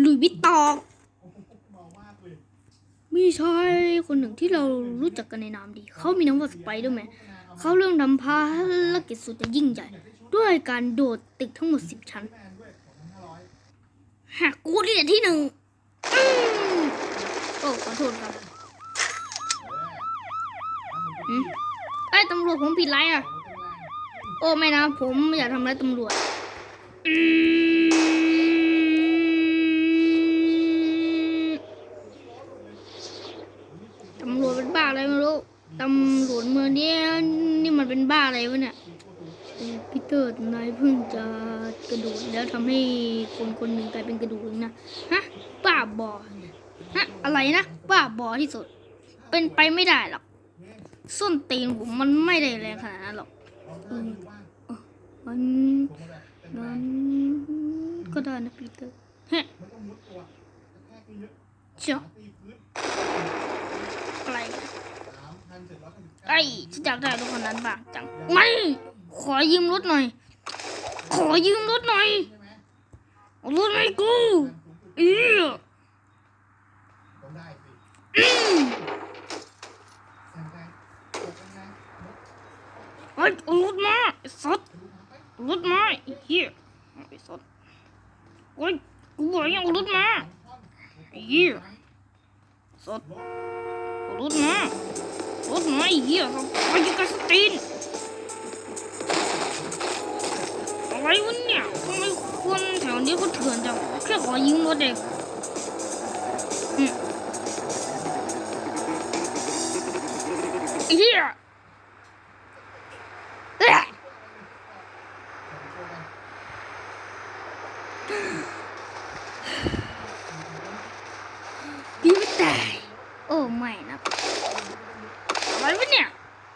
หลุยวิตตองมีชายคนหนึ่งที่เรารู้จักกันในนามดี เขามีนามว่าสไปเดอร์แมนเขาเรื่องนำภารกิจสุดจะยิ่งใหญ่ ด้วยการโดดตึกทั้งหมดสิบชั้น หากกูที่เด็ดที่หนึ่งโอ้ขอโทษครับไอ้ตำรวจผมผิดไรอะ โอ้ไม่นะ ผมไม่อยากทำร้ายตำรวจอืมำรวจเป็นบ้าอะไรไม่รู้ตำรวจเมืองนี้นี่มันเป็นบ้าอะไรวะเนี่ยพีเตอร์นายเพิ่งจะกระโดดแล้วทำให้คนคนหนึ่งกลายเป็นกระดูกนะฮะบ้าบอฮะอะไรนะบ้าบอที่สุด เป็นไปไม่ได้หรอกส้นตีนผมมันไม่ได้แรงขนาดนั้นหรอกอมันมันก็ได้นะปีเตอร์ฮะเจ้าอะไรอะ ไอ้ฉันอยากได้รถคันนั้นบ้างจังไม่ขอยืมรถหน่อย ขอยืมรถหน่อยรถให้กูเอออืมเฮ้ยเอารถมาสัสเอารถมาเหี้ยไอ้สัสเฮ้ยกูบอกให้เอารถมาอ้เหี้ยสัสเอารถมา รถไม่เหี้ยสัสไปอยู่กับสตีนอะไรวะเนี่ยทำไมคนแถวนี้ก็เถื่อนจังแค่ขอยืมรถเองอืมไอ้เหี้ย เอ้ยพี่ไม่ตาย โอ้ไม่นะอะไรวะเนี่ยไอ้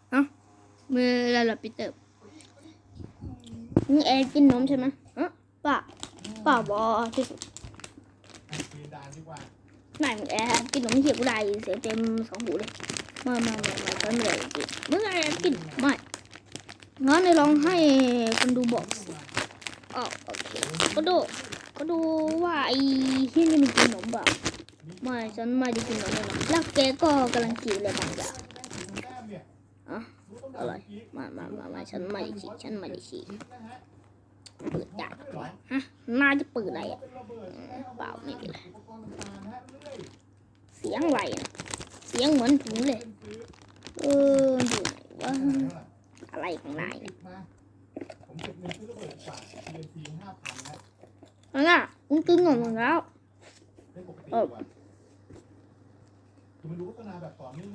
มือละละปีเตอร์นี่แอกินนมใช่ไหมเออป่าป่าบอที่สุดปีนดานดีกว่าไหนมึงแอนกินนมเหี่ยวกูได้เสียเต็มสองหูเลย มามามามาฉันเลยกินมึงแอนกินไม่งั้นเลยลองให้คนดูบอกสิอ๋อโอเคก็ดูก็ดูว่าไอ้ที่นี่มันกินนมเปล่าไม่ฉันไม่ได้กินนมเลยนะแล้วแกก็กำลังกินอะไรบางอย่างสี่พันแต้มเนี่ยอะ อะไรมามามามาฉันไม่ด้ฉีดฉันไม่ด้ฉีดเปิดได้ฮะน่าจะเปิดอะไรอะเปล่าไม่เป็นไรเสียงไรอะเสียงเหมือนถุงเลย เอออยู่ไหนวะอะไรของนายเนี่ยนั่นน่ะคุณกึ่งหมดแล้วเออ